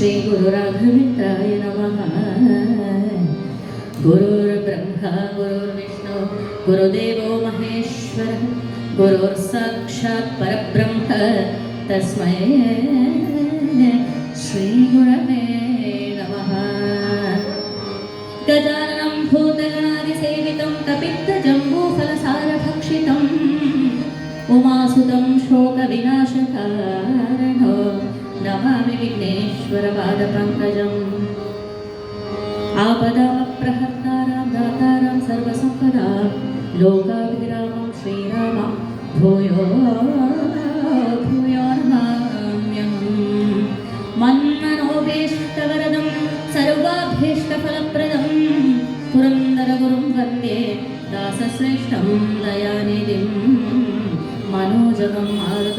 శ్రీ గురు రాఘవేంద్రాయ నమ గురుర్బ్రహ్మ గురుర్విష్ణు గురుదేవో మహేశ్వర గురుర్ సాక్షాత్ పరబ్రహ్మ. తస్మై శ్రీ గురవే నమ. గజానం భూతగణాది సేవితం కపిత్త జంబూఫల సారభక్షితం ఉమాసుతం శోక వినాశకారణో नमामि विघ्नेश्वरपादपङ्कजम्। आपदामप्रहर्तारां दातारां सर्वसम्पदां। लोकाभिरामं श्रीरामं। भूयो भूयो नमाम्यहम् मन्मनोभीष्टवरदं सर्वाभीष्टफलप्रदं। पुरन्दरगुरुं वन्दे दासश्रेष्ठं दयानिधिं। मनोजवं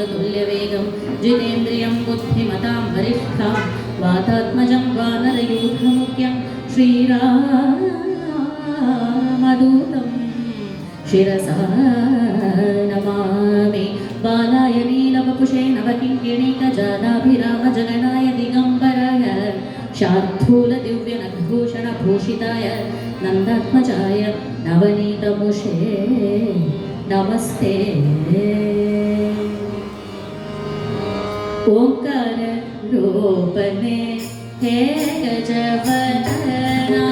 मारुततुल्यवेगं जितेन्द्रियं बुद्धिमतां वरिष्ठां वातात्मजं वानरयूथमुख्यं श्रीरामदूतं शिरसा नमामि बालाय नीलवपुषे नवकिङ्किणीकजादाभिरामजगनाय दिगम्बराय शार्दूलदिव्यनभूषणभूषिताय नन्दात्मजाय नवनीतमुषे नमस्ते ओङ्कार रूपने हे गजवदना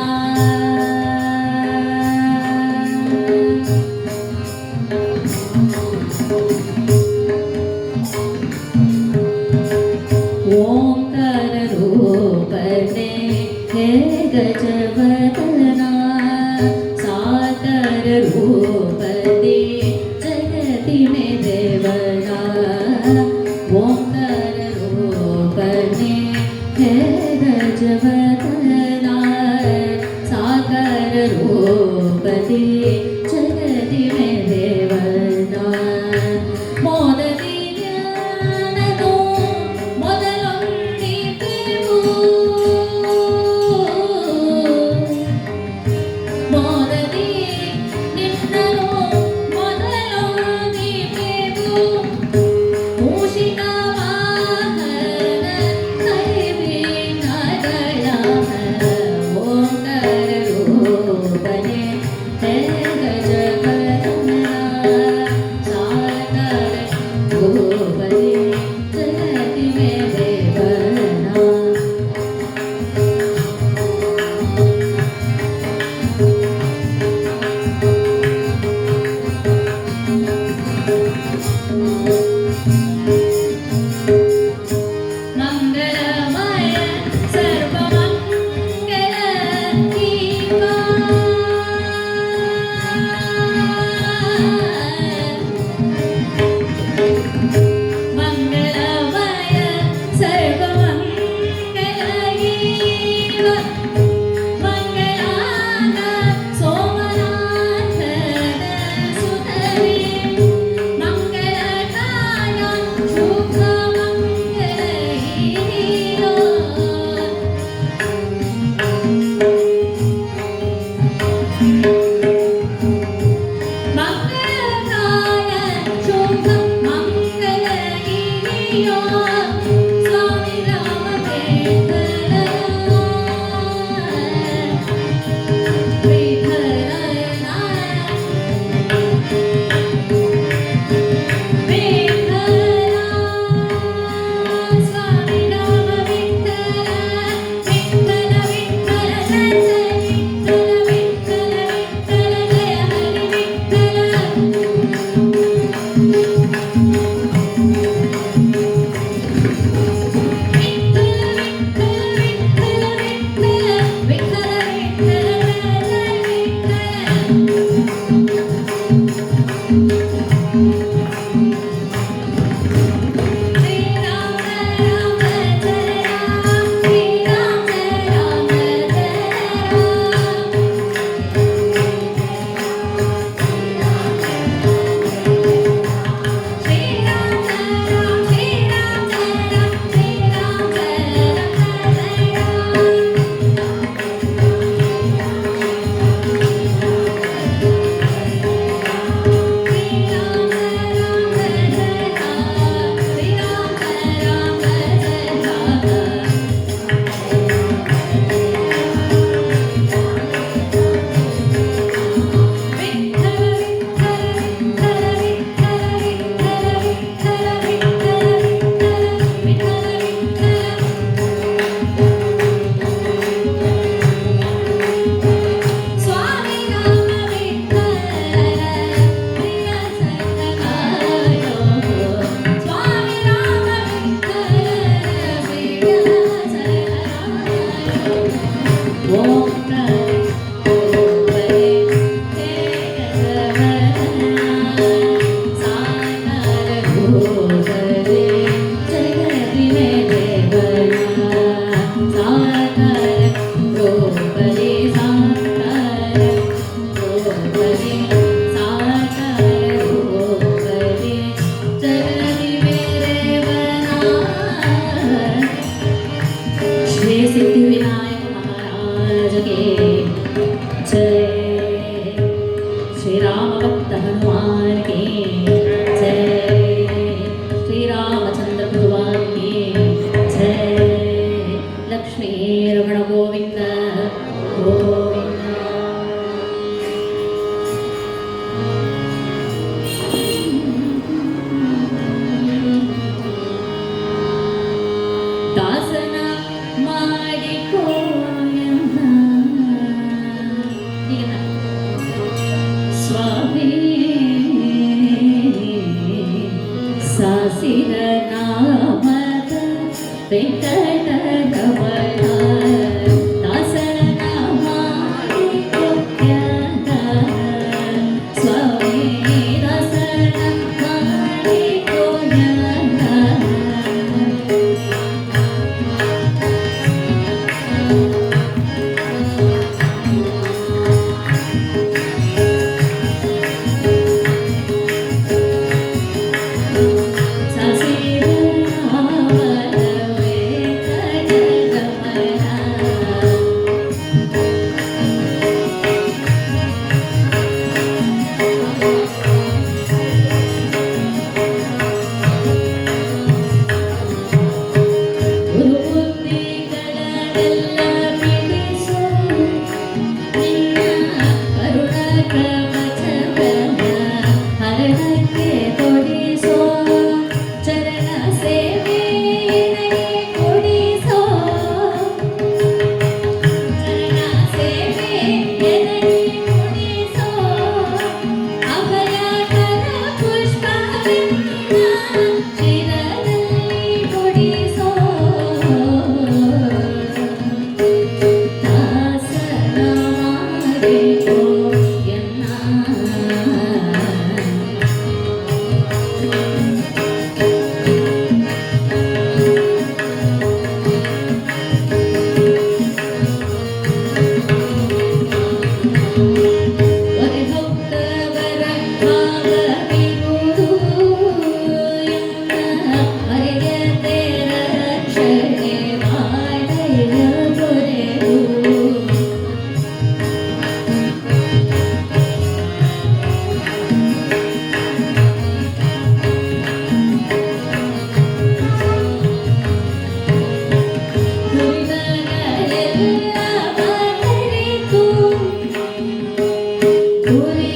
Glory.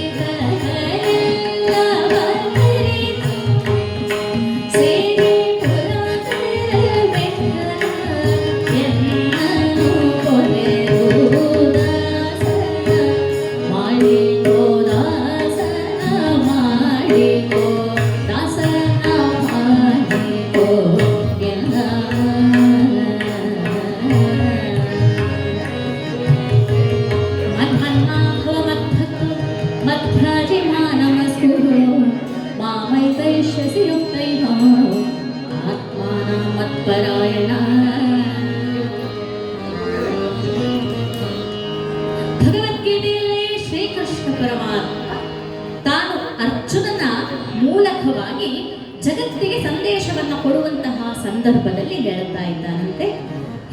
ಹೇಳುತ್ತಾ ಇದ್ದಾನಂತೆ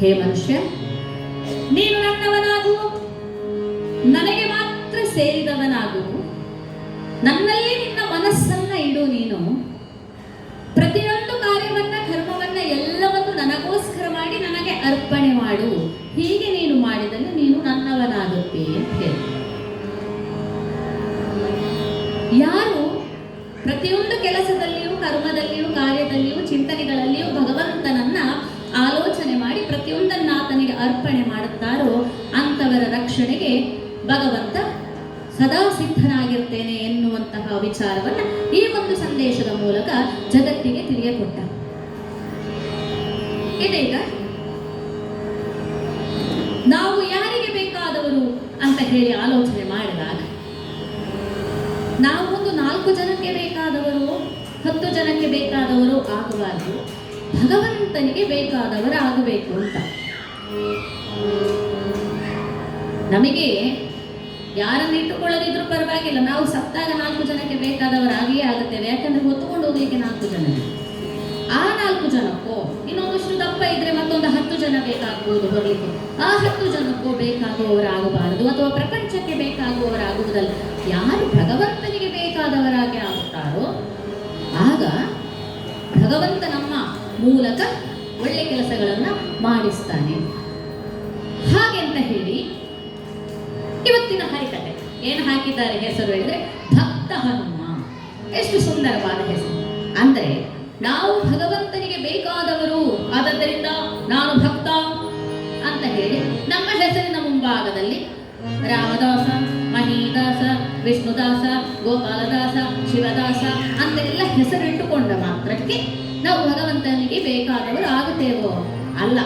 ಹೇ ಮನುಷ್ಯ, ನೀನು ನನ್ನವನಾಗು, ನನಗೆ ಮಾತ್ರ ಸೇರಿದವನಾಗು. ನನ್ನಲ್ಲಿ ನಿನ್ನ ಮನಸ್ಸನ್ನ ಇಡು ನೀನು. ಪ್ರತಿಯೊಂದು ಕಾರ್ಯವನ್ನ ಕರ್ಮವನ್ನ ಎಲ್ಲವನ್ನು ನನಗೋಸ್ಕರ ಮಾಡಿ ನನಗೆ ಅರ್ಪಣೆ ಮಾಡು. ಹೀಗೆ ನೀನು ಮಾಡಿದಲ್ಲಿ ನೀನು ನನ್ನವನಾಗುತ್ತೆ ಅಂತ ಹೇಳಿ. ಯಾರು ಪ್ರತಿಯೊಂದು ಕೆಲಸದಲ್ಲಿಯೂ, ಕರ್ಮದಲ್ಲಿಯೂ, ಕಾರ್ಯದಲ್ಲಿಯೂ, ಚಿಂತನೆಗಳಲ್ಲಿಯೂ ಭಗವಂತನನ್ನ ಅರ್ಪಣೆ ಮಾಡುತ್ತಾರೋ ಅಂಥವರ ರಕ್ಷಣೆಗೆ ಭಗವಂತ ಸದಾ ಸಿದ್ಧನಾಗಿರ್ತೇನೆ ಎನ್ನುವಂತಹ ವಿಚಾರವನ್ನು ಈ ಒಂದು ಸಂದೇಶದ ಮೂಲಕ ಜಗತ್ತಿಗೆ ತಿಳಿಯಕೊಟ್ಟ. ಇದೀಗ ನಾವು ಯಾರಿಗೆ ಬೇಕಾದವರು ಅಂತ ಹೇಳಿ ಆಲೋಚನೆ ಮಾಡಿದಾಗ, ನಾವು ಒಂದು ನಾಲ್ಕು ಜನಕ್ಕೆ ಬೇಕಾದವರು, ಹತ್ತು ಜನಕ್ಕೆ ಬೇಕಾದವರು ಆಗಬಾರದು. ಭಗವಂತನಿಗೆ ಬೇಕಾದವರು ಆಗಬೇಕು ಅಂತ. ನಮಗೆ ಯಾರನ್ನು ಇಟ್ಟುಕೊಳ್ಳದಿದ್ರೂ ಪರವಾಗಿಲ್ಲ. ನಾವು ಸತ್ತಾಗ ನಾಲ್ಕು ಜನಕ್ಕೆ ಬೇಕಾದವರಾಗಿಯೇ ಆಗುತ್ತೇವೆ. ಯಾಕಂದ್ರೆ ಹೊತ್ತುಕೊಂಡು ಹೋಗಲಿಕ್ಕೆ ನಾಲ್ಕು ಜನ ಆ ನಾಲ್ಕು ಜನಕ್ಕೂ, ಇನ್ನೊಂದಷ್ಟು ದಪ್ಪ ಇದ್ರೆ ಮತ್ತೊಂದು ಹತ್ತು ಜನ ಬೇಕಾಗಬಹುದು ಬರಲಿಕ್ಕೆ ಆ ಹತ್ತು ಜನಕ್ಕೂ ಬೇಕಾಗುವವರಾಗಬಾರದು ಅಥವಾ ಪ್ರಪಂಚಕ್ಕೆ ಬೇಕಾಗುವವರಾಗುವುದಲ್ಲ. ಯಾರು ಭಗವಂತನಿಗೆ ಬೇಕಾದವರಾಗಿ ಆಗುತ್ತಾರೋ, ಆಗ ಭಗವಂತ ನಮ್ಮ ಮೂಲಕ ಒಳ್ಳೆ ಕೆಲಸಗಳನ್ನ ಮಾಡಿಸ್ತಾನೆ. ಹೇಳಿ. ಇವತ್ತಿನ ಹರಿಕತೆ ಏನು ಹಾಕಿದ್ದಾರೆ ಹೆಸರು ಹೇಳಿದ್ರೆ, ಭಕ್ತ ಹನುಮ ಎಷ್ಟು ಸುಂದರವಾದ ಹೆಸರು. ಅಂದ್ರೆ, ನಾವು ಭಗವಂತನಿಗೆ ಬೇಕಾದವರು ಆದ್ದರಿಂದ ನಾನು ಭಕ್ತ ಅಂತ ಹೇಳಿ ನಮ್ಮ ಹೆಸರಿನ ಮುಂಭಾಗದಲ್ಲಿ ರಾಮದಾಸ, ಮಹಿದಾಸ, ವಿಷ್ಣುದಾಸ, ಗೋಪಾಲದಾಸ, ಶಿವದಾಸ ಅಂತೆಲ್ಲ ಹೆಸರಿಟ್ಟುಕೊಂಡ ಮಾತ್ರಕ್ಕೆ ನಾವು ಭಗವಂತನಿಗೆ ಬೇಕಾದವರು ಆಗುತ್ತೇವೋ? ಅಲ್ಲ.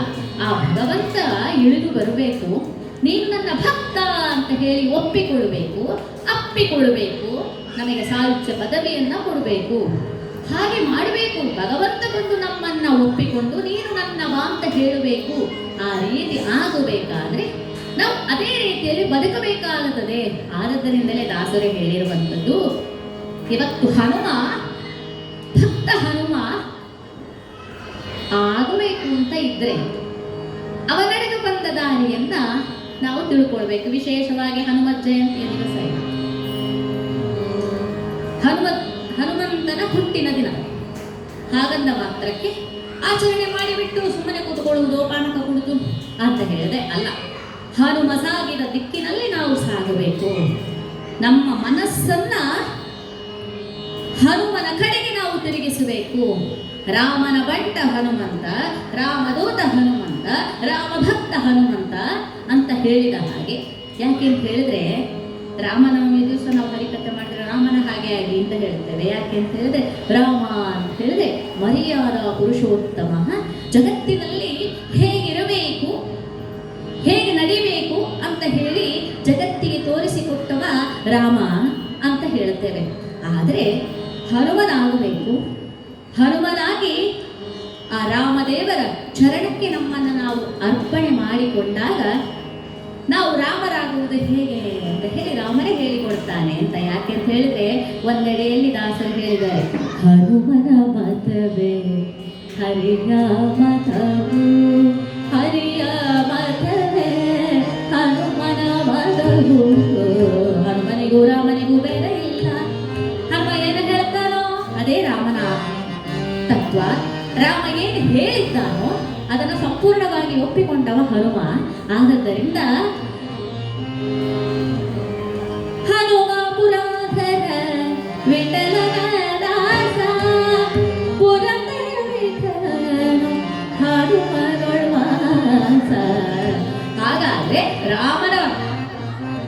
ಆ ಭಗವಂತ ಇಳಿದು ಬರಬೇಕು. ನೀನು ನನ್ನ ಭಕ್ತ ಅಂತ ಹೇಳಿ ಒಪ್ಪಿಕೊಳ್ಳಬೇಕು, ಅಪ್ಪಿಕೊಳ್ಳಬೇಕು, ನಮಗೆ ಸಾಹಿತ್ಯ ಪದವಿಯನ್ನ ಕೊಡಬೇಕು. ಹಾಗೆ ಮಾಡಬೇಕು. ಭಗವಂತ ಬಂದು ನಮ್ಮನ್ನ ಒಪ್ಪಿಕೊಂಡು ನೀನು ನನ್ನವ ಅಂತ ಹೇಳಬೇಕು. ಆ ರೀತಿ ಆಗಬೇಕಾದ್ರೆ ನಾವು ಅದೇ ರೀತಿಯಲ್ಲಿ ಬದುಕಬೇಕಾಗುತ್ತದೆ. ಆದದ್ದರಿಂದಲೇ ದಾಸರು ಹೇಳಿರುವಂಥದ್ದು, ಇವತ್ತು ಹನುಮ, ಭಕ್ತ ಹನುಮ, ಆಗಬೇಕು ಅಂತ ಇದ್ರೆ ಅವ ನಡೆದು ಬಂದ ದಾರಿಯನ್ನ ನಾವು ತಿಳ್ಕೊಳ್ಬೇಕು. ವಿಶೇಷವಾಗಿ ಹನುಮತ್ ಜಯಂತಿಯ ದಿವಸ ಇದು. ಹನುಮತ್, ಹನುಮಂತನ ಹುಟ್ಟಿನ ದಿನ. ಹಾಗಂದ ಮಾತ್ರಕ್ಕೆ ಆಚರಣೆ ಮಾಡಿಬಿಟ್ಟು ಸುಮ್ಮನೆ ಕೂತ್ಕೊಳ್ಳುವುದು, ಪಾನಕ ಕುಡಿದು ಅಂತ ಹೇಳಿದೆ. ಅಲ್ಲ, ಹನುಮ ಸಾಗಿದ ದಿಕ್ಕಿನಲ್ಲಿ ನಾವು ಸಾಗಬೇಕು. ನಮ್ಮ ಮನಸ್ಸನ್ನ ಹನುಮನ ಕಡೆಗೆ ನಾವು ತಿರುಗಿಸಬೇಕು. ರಾಮನ ಬಂಟ ಹನುಮಂತ, ರಾಮದೂತ ಹನುಮಂತ ರಾಮಭಕ್ತ ಹನುಮಂತ ಅಂತ ಹೇಳಿದ ಹಾಗೆ. ಯಾಕೆ ಅಂತ ಹೇಳಿದ್ರೆ, ರಾಮನವಮಿ ದಿವಸ ನಾವು ಹರಿಕಥೆ ಮಾಡಿದ್ರೆ ರಾಮನ ಹಾಗೆ ಆಗಿ ಅಂತ ಹೇಳ್ತೇವೆ. ಯಾಕೆ ಅಂತ ಹೇಳಿದ್ರೆ, ರಾಮ ಅಂತ ಹೇಳಿದ್ರೆ, ಮರ್ಯಾದ ಪುರುಷೋತ್ತಮ. ಜಗತ್ತಿನಲ್ಲಿ ಹೇಗಿರಬೇಕು, ಹೇಗೆ ನಡಿಬೇಕು ಅಂತ ಹೇಳಿ ಜಗತ್ತಿಗೆ ತೋರಿಸಿಕೊಟ್ಟವ ರಾಮ ಅಂತ ಹೇಳ್ತೇವೆ. ಆದರೆ ಹನುಮನಾಗಬೇಕು. ಹನುಮನಾಗಿ ಆ ರಾಮದೇವರ ಚರಣಕ್ಕೆ ನಮ್ಮನ್ನು ನಾವು ಅರ್ಪಣೆ ಮಾಡಿಕೊಂಡಾಗ ನಾವು ರಾಮರಾಗುವುದು ಹೇಗೆ ಅಂತ ಹೇಳಿ ರಾಮನೇ ಹೇಳಿಕೊಡ್ತಾನೆ ಅಂತ ಯಾಕೆ ಅಂತ ಹೇಳಿದ್ರೆ ಒಂದೆಡೆಯಲ್ಲಿ ದಾಸರು ಹೇಳಿದ್ದಾರೆ, ಹನುಮನ ಮತವೇ ಹರಿಯ ಒಪ್ಪಿಕೊಂಡವ ಹನುಮ. ಆದದ್ದರಿಂದ ಹನುಮ ಪುರಾಧರ ವಿಠಲನ ದಾಸ ಪುರಂದರ ವಿಠಲನು ಹನುಮನೊಳ್ವಾಸ ಹಾಗಾದ್ರೆ ರಾಮನ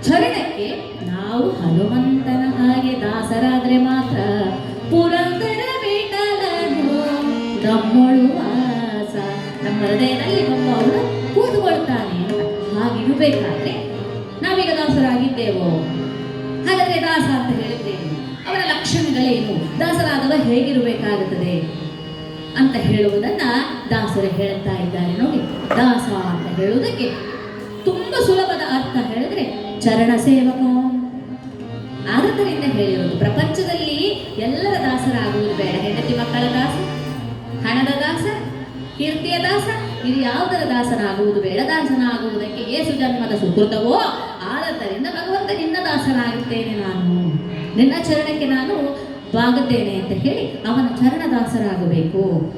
ಚರಣಕ್ಕೆ ನಾವು ಹನುಮಂತನ ಹಾಗೆ ದಾಸರಾದ್ರೆ ಮಾತ್ರ. ಪುರಂದರ ವಿಠಲನು ನಮ್ಮೊಳು ವಾಸ ನಮ್ಮ ಹೃದಯದಲ್ಲಿ ನಮ್ಮ ಹಾಗಿರಬೇಕಾದ್ರೆ ನಾವೀಗ ದಾಸರಾಗಿದ್ದೇವೋ? ಹಾಗಾದ್ರೆ ದಾಸ ಅಂತ ಹೇಳಿದ್ದೇವೆ ಅವರ ಲಕ್ಷಣಗಳೇನು ದಾಸರಾದವ ಹೇಗಿರಬೇಕಾಗುತ್ತದೆ ಅಂತ ಹೇಳುವುದನ್ನ ದಾಸರು ಹೇಳ್ತಾ ಇದ್ದಾರೆ ನೋಡಿ. ದಾಸ ಅಂತ ಹೇಳುವುದಕ್ಕೆ ತುಂಬಾ ಸುಲಭದ ಅರ್ಥ ಹೇಳಿದ್ರೆ ಚರಣ ಸೇವಕ. ಆದ್ದರಿಂದ ಹೇಳಿರೋದು, ಪ್ರಪಂಚದಲ್ಲಿ ಎಲ್ಲರ ದಾಸರಾಗುವುದು ಬೇಡ. ಹೆಂಡತಿ ಮಕ್ಕಳ ದಾಸ, ಹಣದ ದಾಸ, ಕೀರ್ತಿಯ ದಾಸ ಇದು ಯಾವುದರ ದಾಸನಾಗುವುದು, ಬೇಡ ದಾಸನಾಗುವುದಕ್ಕೆ ಏಸು ಜನ್ಮದ ಸುಕೃತವೋ ಆದ್ದರಿಂದ ಭಗವಂತ ನಿನ್ನ ದಾಸನಾಗುತ್ತೇನೆ ನಾನು. ನಿನ್ನ ಚರಣಕ್ಕೆ ನಾನು ಬಾಗುತ್ತೇನೆ ಅಂತ ಹೇಳಿ ಅವನ ಚರಣ ದಾಸರಾಗಬೇಕು.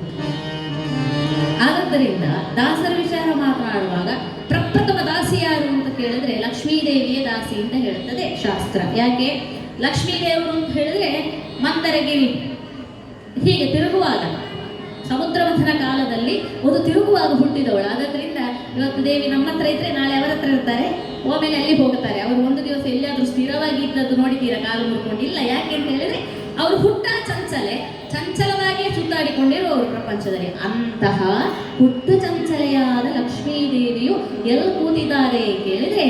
ಆದ್ದರಿಂದ ದಾಸರ ವಿಚಾರ ಮಾತನಾಡುವಾಗ ಪ್ರಪ್ರಥಮ ದಾಸಿ ಯಾರು ಅಂತ ಕೇಳಿದ್ರೆ ಲಕ್ಷ್ಮೀದೇವಿಯ ದಾಸಿ ಅಂತ ಹೇಳುತ್ತದೆ ಶಾಸ್ತ್ರ. ಯಾಕೆ? ಲಕ್ಷ್ಮೀದೇವರು ಅಂತ ಹೇಳಿದ್ರೆ ಮಂದರಗಿರಿ ಹೀಗೆ ತಿರುಗುವಾಗ ಸಮುದ್ರ ಮಥನ ಕಾಲದಲ್ಲಿ ಒಂದು ತಿರುಗುವಾಗ ಹುಟ್ಟಿದವಳು. ಆದ್ದರಿಂದ ಇವತ್ತು ದೇವಿ ನಮ್ಮ ಹತ್ರ ಇದ್ರೆ ನಾಳೆ ಅವರ ಹತ್ರ ಇರ್ತಾರೆ. ಓಮೇಲೆ ಅಲ್ಲಿ ಹೋಗುತ್ತಾರೆ. ಅವರು ಒಂದು ದಿವಸ ಎಲ್ಲಿಯಾದ್ರೂ ಸ್ಥಿರವಾಗಿ ಇದ್ದದ್ದು ನೋಡಿದ್ದೀರಾ? ಕಾಲು ಮುರ್ಕೊಂಡಿಲ್ಲ ಯಾಕೆ ಅಂತ ಹೇಳಿದ್ರೆ ಅವರು ಹುಟ್ಟ ಚಂಚಲೆ ಚಂಚಲವಾಗಿಯೇ ಸುತ್ತಾಡಿಕೊಂಡಿರುವವರು ಪ್ರಪಂಚದಲ್ಲಿ. ಅಂತಹ ಹುಟ್ಟು ಚಂಚಲೆಯಾದ ಲಕ್ಷ್ಮೀ ದೇವಿಯು ಎಲ್ಲಿ ಕೂತಿದ್ದಾರೆ ಕೇಳಿದ್ರೆ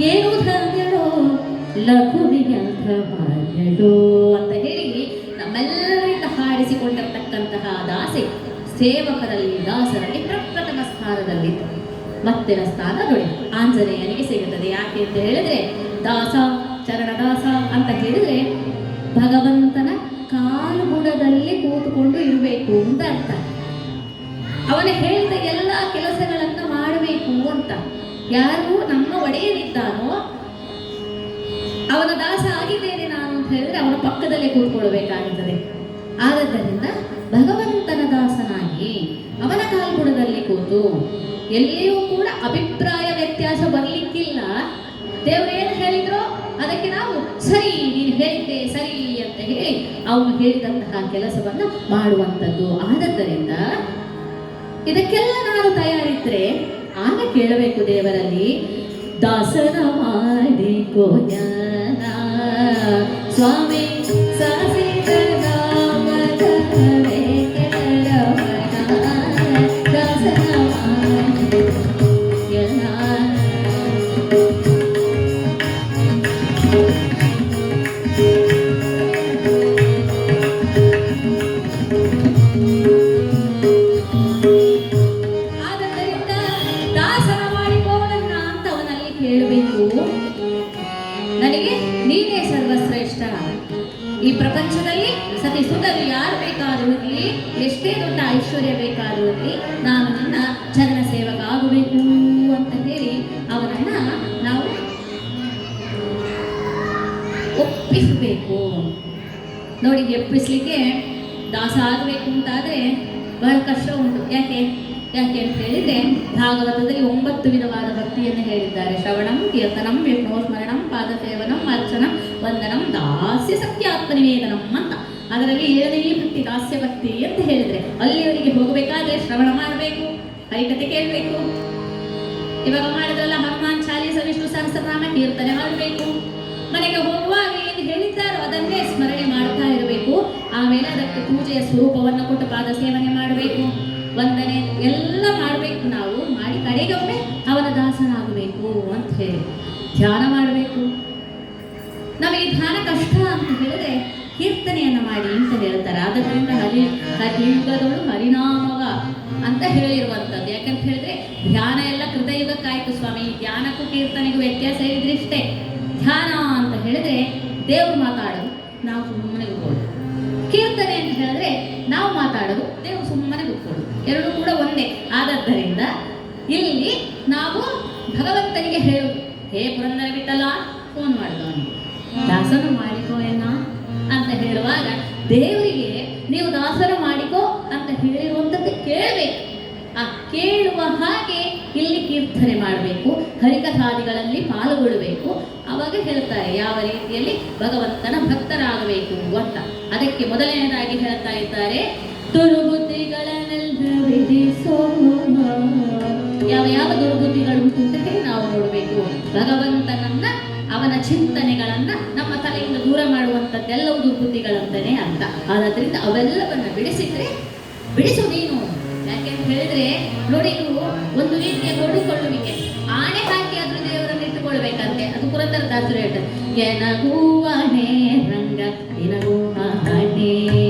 ಏನು ಧನ್ಯಳೋ ಲಘುವಿಗಂಥ ಮಾನ್ಯಳೋ ಅಂತ ಹೇಳಿ ನಮ್ಮೆಲ್ಲರಿಂದ ಹಾಡಿಸಿಕೊಂಡಿರ್ತಕ್ಕಂತಹ ದಾಸೆ ಸೇವಕರಲ್ಲಿ ದಾಸರಲ್ಲಿ ಪ್ರಪ್ರಥಮ ಸ್ಥಾನದಲ್ಲಿತ್ತು ಮತ್ತಿನ ಸ್ಥಾನ ನೋಡಿ, ಆಂಜನೇಯನಿಗೆ ಸಿಗುತ್ತದೆ. ಯಾಕೆ ಅಂತ ಹೇಳಿದ್ರೆ, ದಾಸ ಚರಣದಾಸ ಅಂತ ಹೇಳಿದ್ರೆ ಭಗವಂತನ ಕಾಲುಗುಣದಲ್ಲಿ ಕೂತುಕೊಂಡು ಇರಬೇಕು ಅಂತ ಅರ್ಥ. ಅವನು ಹೇಳಿದ ಎಲ್ಲ ಕೆಲಸಗಳನ್ನು ಮಾಡಬೇಕು ಅಂತ. ಯಾರು ನಮ್ಮ ಒಡೆಯನಿದ್ದಾನೋ ಅವನ ದಾಸ ಆಗಿದ್ದೇನೆ ನಾನು ಅಂತ ಹೇಳಿದ್ರೆ ಅವನ ಪಕ್ಕದಲ್ಲೇ ಕೂತ್ಕೊಳ್ಬೇಕಾಗುತ್ತದೆ ಆದ್ದರಿಂದ ಭಗವಂತನ ದಾಸನಾಗಿ ಅವನ ಕಾಲ್ಗುಣದಲ್ಲಿ ಕೂತು ಎಲ್ಲಿಯೂ ಕೂಡ ಅಭಿಪ್ರಾಯ ವ್ಯತ್ಯಾಸ ಬರ್ಲಿಕ್ಕಿಲ್ಲ. ಏನು ಹೇಳಿದ್ರೋ ಅದಕ್ಕೆ ನಾವು ಸರಿ, ನೀನು ಹೇಳಿದ್ದೆ ಸರಿ ಅಂತ ಹೇಳಿ ಅವನು ಹೇಳಿದಂತಹ ಕೆಲಸವನ್ನು ಮಾಡುವಂಥದ್ದು. ಆದದ್ದರಿಂದ ಇದಕ್ಕೆಲ್ಲ ನಾನು ತಯಾರಿದ್ರೆ ಆಗ ಕೇಳಬೇಕು ದೇವರಲ್ಲಿ. ದಾಸರ ಮಾಡಿಕೋ ಜ್ಞಾನ. ಸ್ವಾಮಿ ಸಸಿದ ವಂದನಂ ದಾಸ್ಯ ಸತ್ಯಾತ್ಮ ನಿವೇದನಂ ಅಂತ. ಅದರಲ್ಲಿ ಏಳನೇ ಭಕ್ತಿ ದಾಸ್ಯ ಭಕ್ತಿ ಅಂತ ಹೇಳಿದ್ರೆ ಅಲ್ಲಿಯವರಿಗೆ ಹೋಗಬೇಕಾದ್ರೆ ಶ್ರವಣ ಮಾಡಬೇಕು ಹರಿಕತೆ ಕೇಳಬೇಕು. ಇವಾಗ ಮಾಡಿದ್ರಲ್ಲ ಹನುಮಾನ್ ಚಾಲೀಸ, ವಿಷ್ಣು ಸಹಸ್ರನಾಮ ಕೀರ್ತನೆ ಮಾಡಬೇಕು ಮನೆಗೆ ಹೋಗುವಾಗ ಏನು ಹೇಳಿದ್ದಾರೋ ಅದನ್ನೇ ಸ್ಮರಣೆ ಮಾಡ್ತಾ ಇರಬೇಕು. ಆಮೇಲೆ ಅದಕ್ಕೆ ಪೂಜೆಯ ಸ್ವರೂಪವನ್ನು ಕೊಟ್ಟು ಪಾದ ಸೇವನೆ ಮಾಡಬೇಕು. ವಂದನೆ ಎಲ್ಲ ಮಾಡಬೇಕು ನಾವು. ಮಾಡಿ ಕಡೆಗೊಮ್ಮೆ ಅವನ ದಾಸನಾಗಬೇಕು ಅಂತ ಹೇಳಿ. ಧ್ಯಾನ ಮಾಡಬೇಕು. ನಮಗೆ ಧ್ಯಾನ ಕಷ್ಟ ಅಂತ ಹೇಳಿದ್ರೆ ಕೀರ್ತನೆಯನ್ನ ಮಾಡಿ ಅಂತ ಹೇಳ್ತಾರೆ. ಆದ್ದರಿಂದ ಹರಿ ಹರಿಯುಗದೊಳು ಹರಿನಾಮವ ಅಂತ ಹೇಳಿರುವಂಥದ್ದು. ಯಾಕಂತ ಹೇಳಿದ್ರೆ ಧ್ಯಾನ ಎಲ್ಲ ಕೃತಯುಗಕ್ಕಾಯ್ತು ಸ್ವಾಮಿ. ಧ್ಯಾನಕ್ಕೂ ಕೀರ್ತನೆಗೂ ವ್ಯತ್ಯಾಸ ಇದ್ರೆ ಇಷ್ಟೇ. ಧ್ಯಾನ ಅಂತ ಹೇಳಿದ್ರೆ ದೇವ್ರು ಮಾತಾಡೋದು, ನಾವು ಸುಮ್ಮನೆ ಕೂತ್ಕೊಳ್ಳೋದು ಕೀರ್ತನೆ ಅಂತ ಹೇಳಿದ್ರೆ ನಾವು ಮಾತಾಡೋದು, ದೇವ್ರು ಸುಮ್ಮನೆ ಕೂತ್ಕೊಳ್ಳೋದು ಎರಡೂ ಕೂಡ ಒಂದೇ. ಆದದ್ದರಿಂದ ಇಲ್ಲಿ ನಾವು ಭಗವಂತನಿಗೆ ಹೇಳು ಹೇ ಪುರಂದರ ಬಿಟ್ಟಲ್ಲ ಫೋನ್ ಮಾಡಿದವನಿಗೆ. ದಾಸನು ಮಾಡಿಕೋ ಎನ್ನ ಅಂತ ಹೇಳುವಾಗ, ದೇವರಿಗೆ ನೀವು ದಾಸನ ಮಾಡಿಕೋ ಅಂತ ಹೇಳಿರುವಂಥದ್ದು ಕೇಳಬೇಕು. ಆ ಕೇಳುವ ಹಾಗೆ ಇಲ್ಲಿ ಕೀರ್ತನೆ ಮಾಡಬೇಕು, ಹರಿಕಥಾದಿಗಳಲ್ಲಿ ಪಾಲ್ಗೊಳ್ಳಬೇಕು ಅವಾಗ ಹೇಳ್ತಾರೆ, ಯಾವ ರೀತಿಯಲ್ಲಿ ಭಗವಂತನ ಭಕ್ತರಾಗಬೇಕು ಅಂತ. ಅದಕ್ಕೆ ಮೊದಲನೆಯದಾಗಿ ಹೇಳ್ತಾ ಇದ್ದಾರೆ ಯಾವ ಯಾವ ದುರ್ಬುದ್ಧಿಗಳು ಅಂತ ಹೇಳಿ ನಾವು ನೋಡಬೇಕು. ಭಗವಂತನನ್ನ ಅವನ ಚಿಂತನೆಗಳನ್ನ ನಮ್ಮ ತಲೆಯಿಂದ ದೂರ ಮಾಡುವಂಥದ್ದೆಲ್ಲವೂ ದುರ್ಬುದ್ಧಿಗಳಂತಾನೆ ಅರ್ಥ. ಆದ್ದರಿಂದ ಅವೆಲ್ಲವನ್ನ ಬಿಡಿಸಿದ್ರೆ ಬಿಡಿಸು ಯಾಕೆ ಅಂತ ಹೇಳಿದ್ರೆ, ನೋಡಿ ನೀವು ಒಂದು ರೀತಿಯ ಕೊಡುಕೊಳ್ಳುವಿಕೆ. ಆಣೆ ಹಾಕಿ ಅದ್ರ ದೇವರನ್ನು ಇಟ್ಟುಕೊಳ್ಬೇಕಂತೆ. ಅದು ಪುರಂದರ ದಾಸರು ಹೇಳ್ತಾರೆ. ಎನಗೂ ಆಣೆ ರಂಗ ಎನಗೂ ಆಣೆ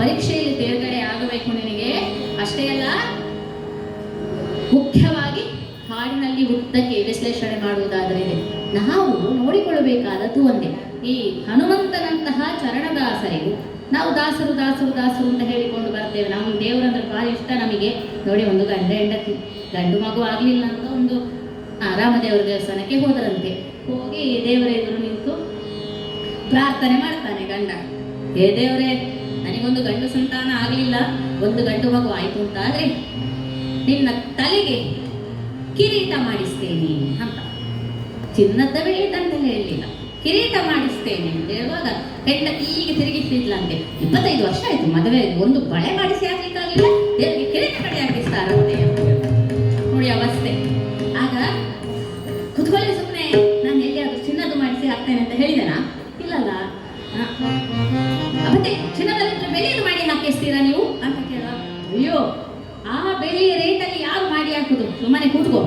ಪರೀಕ್ಷೆಯಲ್ಲಿ ತೇರ್ಗಡೆ ಆಗಬೇಕು ನಿನಗೆ. ಅಷ್ಟೇ ಅಲ್ಲ, ಮುಖ್ಯವಾಗಿ ಹಾಡಿನಲ್ಲಿ ಹುಟ್ಟಕ್ಕೆ ವಿಶ್ಲೇಷಣೆ ಮಾಡುವುದಾದರೆ ನಾವು ನೋಡಿಕೊಳ್ಳಬೇಕಾದದ್ದು ಒಂದೇ. ಈ ಹನುಮಂತನಂತಹ ಚರಣದಾಸರಿಗೂ ನಾವು ದಾಸರು ದಾಸರು ದಾಸರು ಅಂತ ಹೇಳಿಕೊಂಡು ಬರ್ತೇವೆ. ನಮ್ಮ ದೇವರಂದ್ರೆ ಭಾರಿ ಇಷ್ಟ ನಮಗೆ. ನೋಡಿ, ಒಂದು ಗಂಡ ಹೆಂಡತಿ. ಗಂಡು ಮಗು ಆಗಲಿಲ್ಲ ಅಂತ ಒಂದು ರಾಮ ರಾಮದೇವರ ದೇವಸ್ಥಾನಕ್ಕೆ ಹೋದರಂತೆ. ಹೋಗಿ ದೇವರ ಎದುರು ನಿಂತು ಪ್ರಾರ್ಥನೆ ಮಾಡ್ತಾನೆ ಗಂಡ. ಹೇ ದೇವ್ರೆ ನನಗೊಂದು ಗಂಡು ಸಂತಾನ ಆಗಲಿಲ್ಲ, ಒಂದು ಗಂಡು ಮಗು ಆಯ್ತು ಅಂತ ಆದ್ರೆ ನಿನ್ನ ತಲೆಗೆ ಕಿರೀಟ ಮಾಡಿಸ್ತೇನೆ ಅಂತ. ಚಿನ್ನದ ಅಂತ ಹೇಳಲಿಲ್ಲ ಕಿರೀಟ ಮಾಡಿಸ್ತೇನೆ ಅಂತ ಹೇಳುವಾಗ ಹೆಂಡ ಈಗ ತಿರುಗಿಸ್ತಿದ್ಲಂತೆ ಇಪ್ಪತ್ತೈದು ವರ್ಷ ಆಯ್ತು, ಮದುವೆ ಒಂದು ಬಳೆ ಮಾಡಿಸಿ ಹಾಕ್ಲಿಕ್ಕಾಗಿಲ್ಲ ದೇವರಿಗೆ ಕಿರೀಟ ಕಡೆ ಹಾಕಿಸ್ತಾರಂತೆ ನೋಡಿ ಅವಸ್ಥೆ. ಆಗ ಕುತ್ಕೊಳ್ಳಿ ಸುಮ್ಮನೆ ನಾನು ಎಲ್ಲಿಯಾದ್ರೂ ಚಿನ್ನದ್ದು ಮಾಡಿಸಿ ಹಾಕ್ತೇನೆ ಅಂತ ಹೇಳಿದೆನಾ? ಇಲ್ಲಲ್ಲ. ಮತ್ತೆ ಬೆಲೆಯನ್ನು ಮಾಡಿ ಹಾಕಿಸ್ತೀರಾ ನೀವು? ಅಂತ ಕೇಳ. ಅಯ್ಯೋ ಆ ಬೆಲೆಯ ರೇಟಲ್ಲಿ ಯಾರು ಮಾಡಿ ಹಾಕುದು? ಸುಮ್ಮನೆ ಕೂತ್ಕೋ.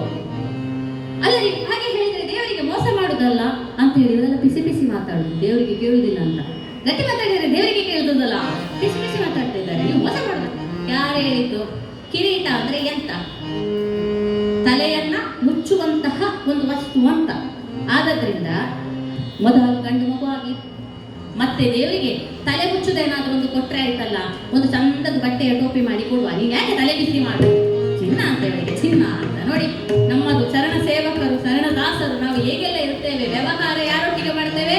ಅಲ್ಲ ರೀ ಹಾಗೆ ಹೇಳಿದ್ರೆ ದೇವರಿಗೆ ಮೋಸ ಮಾಡುದಲ್ಲ? ಅಂತ ಹೇಳಿ ಇವರೆಲ್ಲ ಪಿಸಿ ಪಿಸಿ ಮಾತಾಡುದು. ದೇವರಿಗೆ ಕೇಳುವುದಿಲ್ಲ ಅಂತ. ಗಟ್ಟಿ ಮಾತಾಡಿದ್ರೆ ದೇವರಿಗೆ ಕೇಳುದಲ್ಲ? ಪಿಸಿ ಪಿಸಿ ಮಾತಾಡ್ತಿದ್ದಾರೆ ನೀವು ಮೋಸ ಮಾಡುದು. ಯಾರು ಹೇಳಿದ್ದು? ಕಿರೀಟ ಅಂದ್ರೆ ಎಂತ? ತಲೆಯನ್ನ ಮುಚ್ಚುವಂತಹ ಒಂದು ವಸ್ತು ಅಂತ. ಆದ್ದರಿಂದ ಮೊದಲು ಗಂಡು ಮಗು ಆಗಿ ಮತ್ತೆ ದೇವರಿಗೆ ತಲೆ ಮುಚ್ಚುದೇನಾದ್ರೂ ಒಂದು ಕೊಟ್ರೆ ಆಯ್ತಲ್ಲ? ಒಂದು ಚಂದದ ಬಟ್ಟೆಯ ಟೋಪಿ ಮಾಡಿ ಕೊಡುವ. ನೀವು ಯಾಕೆ ತಲೆ ಬಿಸಿ ಮಾಡು ಚಿನ್ನ ಅಂತ ಹೇಳಿ ಚಿನ್ನ ಅಂತ. ನೋಡಿ, ನಮ್ಮದು ಚರಣ ಸೇವಕರು, ಶರಣ ದಾಸರು, ನಾವು ಹೇಗೆಲ್ಲ ಇರ್ತೇವೆ ವ್ಯವಹಾರ ಯಾರೊಟ್ಟಿಗೆ ಮಾಡ್ತೇವೆ?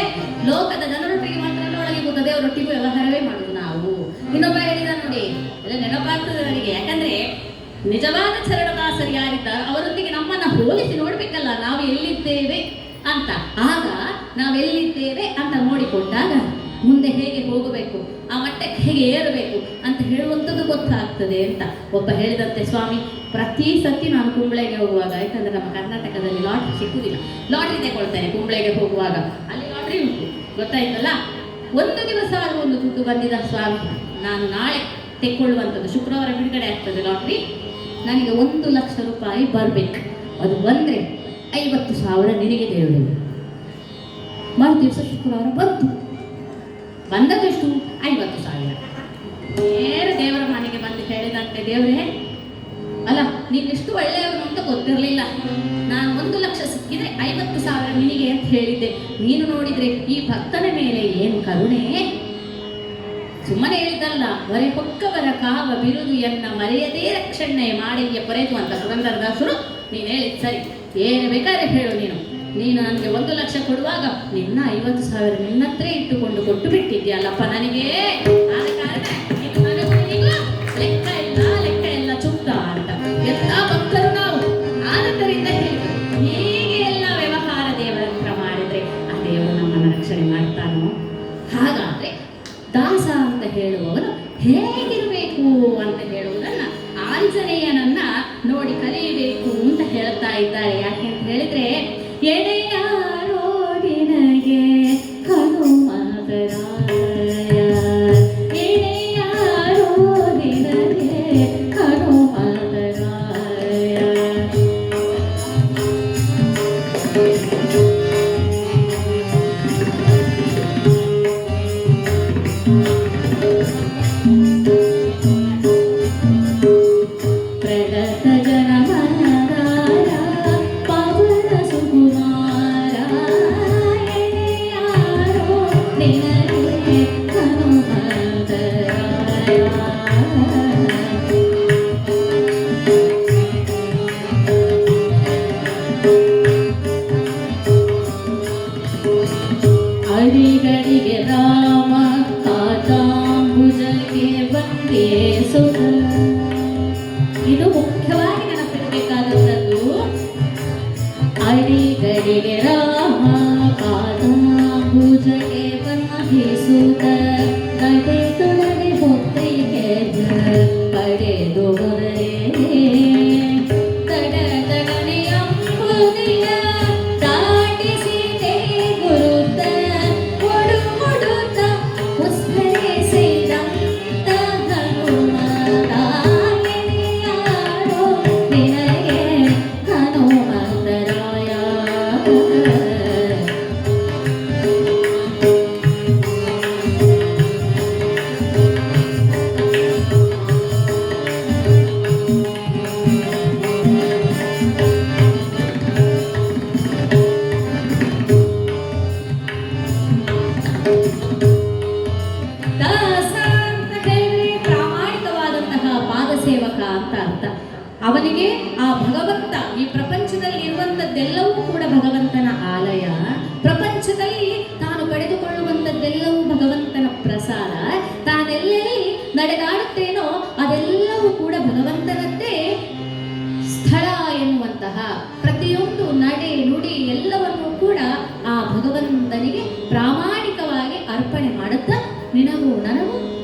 ಲೋಕದ ಜನರೊಟ್ಟಿಗೆ ಮಾತ್ರ ಒಳಗೆ ಕೂತ ದೇವರೊಟ್ಟಿಗೂ ವ್ಯವಹಾರವೇ ಮಾಡುದು ನಾವು. ಇನ್ನೊಬ್ಬ ಹೇಳಿದ ನೋಡಿ, ಎಲ್ಲ ನೆನಪಾಗ್ತದೆ ನನಗೆ. ಯಾಕಂದ್ರೆ, ನಿಜವಾದ ಚರಣದಾಸರು ಯಾರಿದ್ದಾರೋ, ಅವರೊಂದಿಗೆ ನಮ್ಮನ್ನ ಹೋಲಿಸಿ ನೋಡ್ಬೇಕಲ್ಲ, ನಾವು ಎಲ್ಲಿದ್ದೇವೆ ಅಂತ. ಆಗ ನಾವೆಲ್ಲಿದ್ದೇವೆ ಅಂತ ನೋಡಿಕೊಂಡಾಗ ಮುಂದೆ ಹೇಗೆ ಹೋಗಬೇಕು? ಆ ಮಟ್ಟಕ್ಕೆ ಹೇಗೆ ಏರಬೇಕು ಅಂತ ಹೇಳುವಂಥದ್ದು ಗೊತ್ತಾಗ್ತದೆ ಅಂತ ಒಬ್ಬ ಹೇಳಿದಂತೆ, ಸ್ವಾಮಿ, ಪ್ರತಿ ಸತಿ ನಾನು ಕುಂಬಳೆಗೆ ಹೋಗುವಾಗ, ಯಾಕಂದ್ರೆ ನಮ್ಮ ಕರ್ನಾಟಕದಲ್ಲಿ ಲಾಟ್ರಿ ಸಿಕ್ಕುವುದಿಲ್ಲ ಲಾಟ್ರಿ ತಗೊಳ್ತೇನೆ ಕುಂಬಳೆಗೆ ಹೋಗುವಾಗ. ಅಲ್ಲಿ ಲಾಟ್ರಿ ಉಂಟು. ಗೊತ್ತಾಯ್ತಲ್ಲ? ಒಂದು ದಿವಸ ಅಲ್ಲಿ ಒಂದು ದುಡ್ಡು ಬಂದಿದ, ಸ್ವಾಮಿ, ನಾನು ನಾಳೆ ತೆಕ್ಕೊಳ್ಳುವಂಥದ್ದು ಶುಕ್ರವಾರ ಬಿಡುಗಡೆ ಆಗ್ತದೆ ಲಾಟ್ರಿ. ನನಗೆ ಒಂದು ಲಕ್ಷ ರೂಪಾಯಿ ಬರಬೇಕು. ಅದು ಬಂದರೆ ಐವತ್ತು ಸಾವಿರ ನಿನಗೆ ದೇವರು ಮರು ದಿವಸ ಶುಕ್ರವಾರ ಬಂತು. ಬಂದದೆಷ್ಟು ಐವತ್ತು ಸಾವಿರ. ನೇರ ದೇವರ ಮನೆಗೆ ಬಂದು ಹೇಳಿದಂತೆ ದೇವರೇ, ಅಲ್ಲ ನೀನೆಷ್ಟು ಒಳ್ಳೆಯವರು ಅಂತ ಗೊತ್ತಿರಲಿಲ್ಲ. ನಾನು ಒಂದು ಲಕ್ಷ ಸಿಕ್ಕಿದ್ರೆ ಐವತ್ತು ಸಾವಿರ ನಿನಗೆ ಅಂತ ಹೇಳಿದ್ದೆ. ನೀನು ನೋಡಿದ್ರೆ ಈ ಭಕ್ತನ ಮೇಲೆ ಏನು ಕರುಣೆ? ಸುಮ್ಮನೆ ಹೇಳಿದ್ದಲ್ಲ ಹೊರೆ ಪೊಕ್ಕವರ ಕಾವ ಬಿರುದು ಎನ್ನ ಮರೆಯದೇ ರಕ್ಷಣೆ ಮಾಡಿಗೆ ಪೊರೆತು ಅಂತ ಪುರಂದರದಾಸರು ನೀನು ಹೇಳಿದ್ ಸರಿ. ಏನು ಬೇಕಾದ್ರೆ ಹೇಳು ನೀನು. ನೀನು ನನಗೆ ಒಂದು ಲಕ್ಷ ಕೊಡುವಾಗ ನಿನ್ನ ಐವತ್ತು ಸಾವಿರ ನಿನ್ನತ್ರೇ ಇಟ್ಟುಕೊಂಡು ಕೊಟ್ಟು ಬಿಟ್ಟಿದ್ಯಲ್ಲಪ್ಪ ನನಗೆ? ಆದ ಕಾರಣ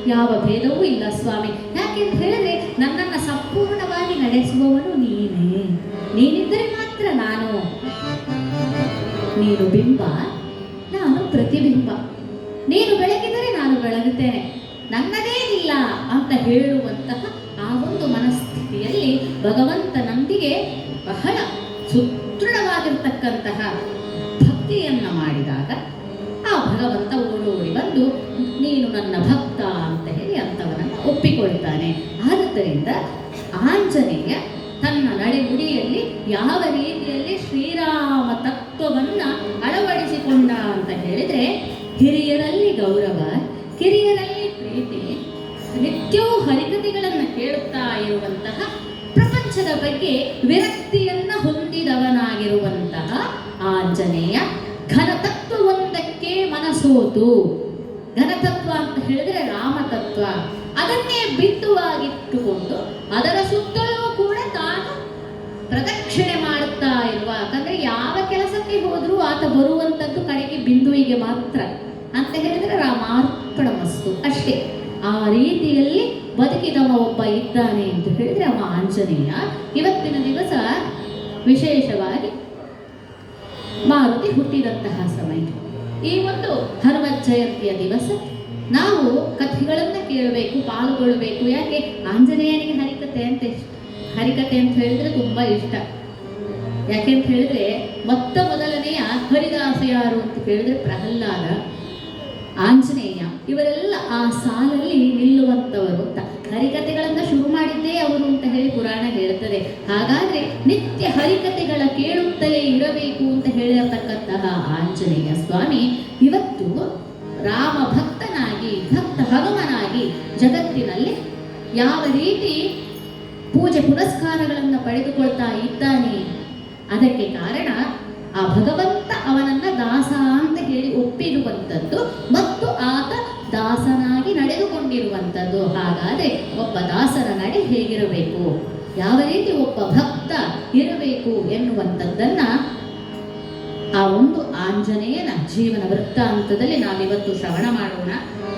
ಯಾವ ಭೇದವೂ ಇಲ್ಲ ಸ್ವಾಮಿ. ಯಾಕೆಂತ ಹೇಳಿದ್ರೆ ನನ್ನನ್ನು ಸಂಪೂರ್ಣವಾಗಿ ನಡೆಸುವವನು ನೀನೇ. ನೀನಿದ್ದರೆ ಮಾತ್ರ ನಾನು. ನೀನು ಬಿಂಬ, ನಾನು ಪ್ರತಿಬಿಂಬ. ನೀನು ಬೆಳಗಿದರೆ ನಾನು ಬೆಳಗುತ್ತೇನೆ. ನನ್ನದೇನಿಲ್ಲ ಅಂತ ಹೇಳುವಂತಹ ಆ ಒಂದು ಮನಸ್ಥಿತಿಯಲ್ಲಿ ಭಗವಂತನೊಂದಿಗೆ ಬಹಳ ಸುದೃಢವಾಗಿರ್ತಕ್ಕಂತಹ ಭಕ್ತಿಯನ್ನ ಮಾಡಿದಾಗ ಆ ಭಗವಂತ ಓಡೋಡಿ ಬಂದು, ನೀನು ನನ್ನ ಭಕ್ತ. ಒಪ್ಪಿಕೊಳ್ತಾನೆ. ಆದ್ದರಿಂದ ಆಂಜನೇಯ ತನ್ನ ನಡೆಗುಡಿಯಲ್ಲಿ ಯಾವ ರೀತಿಯಲ್ಲಿ ಶ್ರೀರಾಮ ತತ್ವವನ್ನ ಅಳವಡಿಸಿಕೊಂಡ ಅಂತ ಹೇಳಿದ್ರೆ, ಹಿರಿಯರಲ್ಲಿ ಗೌರವ, ಕಿರಿಯರಲ್ಲಿ ಪ್ರೀತಿ, ನಿತ್ಯವೂ ಹರಿಕತೆಗಳನ್ನು ಕೇಳುತ್ತಾ ಇರುವಂತಹ ಪ್ರಪಂಚದ ಬಗ್ಗೆ ವಿರಕ್ತಿಯನ್ನ ಹೊಂದಿದವನಾಗಿರುವಂತಹ ಆಂಜನೇಯ ಘನತತ್ವವೊಂದಕ್ಕೆ ಮನಸೋತು. ಘನತತ್ವ ಅಂತ ಹೇಳಿದ್ರೆ ರಾಮತತ್ವ. ಅದನ್ನೇ ಬಿಂದುವಾಗಿಟ್ಟುಕೊಂಡು ಅದರ ಸುತ್ತಲೂ ಕೂಡ ತಾನು ಪ್ರದಕ್ಷಿಣೆ ಮಾಡುತ್ತಾ ಇರುವ. ಯಾಕಂದ್ರೆ ಯಾವ ಕೆಲಸಕ್ಕೆ ಹೋದ್ರೂ ಆತ ಬರುವಂತದ್ದು ಕಡೆಗೆ ಬಿಂದುವಿಗೆ ಮಾತ್ರ. ಅಂತ ಹೇಳಿದ್ರೆ ರಾಮಾರ್ಪಣ ಮಸ್ತು. ಅಷ್ಟೇ. ಆ ರೀತಿಯಲ್ಲಿ ಬದುಕಿದವ ಒಬ್ಬ ಇದ್ದಾನೆ ಅಂತ ಹೇಳಿದ್ರೆ ಅವ ಆಂಜನೇಯ. ಇವತ್ತಿನ ದಿವಸ ವಿಶೇಷವಾಗಿ ಮಾರುತಿ ಹುಟ್ಟಿದಂತಹ ಸಮಯ. ಈ ಒಂದು ಹನುಮತ್ ಜಯಂತಿಯ ದಿವಸ ನಾವು ಕಥೆಗಳನ್ನ ಕೇಳಬೇಕು ಪಾಲ್ಗೊಳ್ಬೇಕು ಯಾಕೆ? ಆಂಜನೇಯನಿಗೆ ಹರಿಕತೆ ಅಂತ ಇಷ್ಟ. ಹರಿಕತೆ ಅಂತ ಹೇಳಿದ್ರೆ ತುಂಬಾ ಇಷ್ಟ. ಯಾಕೆ ಅಂತ ಹೇಳಿದ್ರೆ, ಮೊತ್ತ ಮೊದಲನೆಯ ಹರಿದಾಸ ಯಾರು ಅಂತ ಕೇಳಿದ್ರೆ ಪ್ರಹ್ಲಾದ, ಆಂಜನೇಯ. ಇವರೆಲ್ಲ ಆ ಸಾಲಲ್ಲಿ ನಿಲ್ಲುವಂತವರು ಅಂತ. ಹರಿಕತೆಗಳನ್ನ ಶುರು ಮಾಡಿದ್ದೇ ಅವರು ಅಂತ ಹೇಳಿ ಪುರಾಣ ಹೇಳುತ್ತದೆ ಹಾಗಾದ್ರೆ ನಿತ್ಯ ಹರಿಕತೆಗಳ ಕೇಳುತ್ತಲೇ ಇರಬೇಕು ಅಂತ ಹೇಳಿರತಕ್ಕಂತಹ ಆಂಜನೇಯ ಸ್ವಾಮಿ ಇವತ್ತು ರಾಮ ಭಕ್ತನಾಗಿ ಭಕ್ತ ಭಗವನಾಗಿ ಜಗತ್ತಿನಲ್ಲಿ ಯಾವ ರೀತಿ ಪೂಜೆ ಪುರಸ್ಕಾರಗಳನ್ನು ಪಡೆದುಕೊಳ್ತಾ ಇದ್ದಾನೆ? ಅದಕ್ಕೆ ಕಾರಣ ಆ ಭಗವಂತ ಅವನನ್ನ ದಾಸ ಅಂತ ಹೇಳಿ ಒಪ್ಪಿರುವಂಥದ್ದು ಮತ್ತು ಆತ ದಾಸನಾಗಿ ನಡೆದುಕೊಂಡಿರುವಂಥದ್ದು. ಹಾಗಾದರೆ ಒಬ್ಬ ದಾಸನ ನಡೆ ಹೇಗಿರಬೇಕು? ಯಾವ ರೀತಿ ಒಬ್ಬ ಭಕ್ತ ಇರಬೇಕು ಎನ್ನುವಂಥದ್ದನ್ನ ಆ ಒಂದು ಆಂಜನೇಯನ ಜೀವನ ವೃತ್ತಾಂತದಲ್ಲಿ ನಾವಿವತ್ತು ಶ್ರವಣ ಮಾಡೋಣ.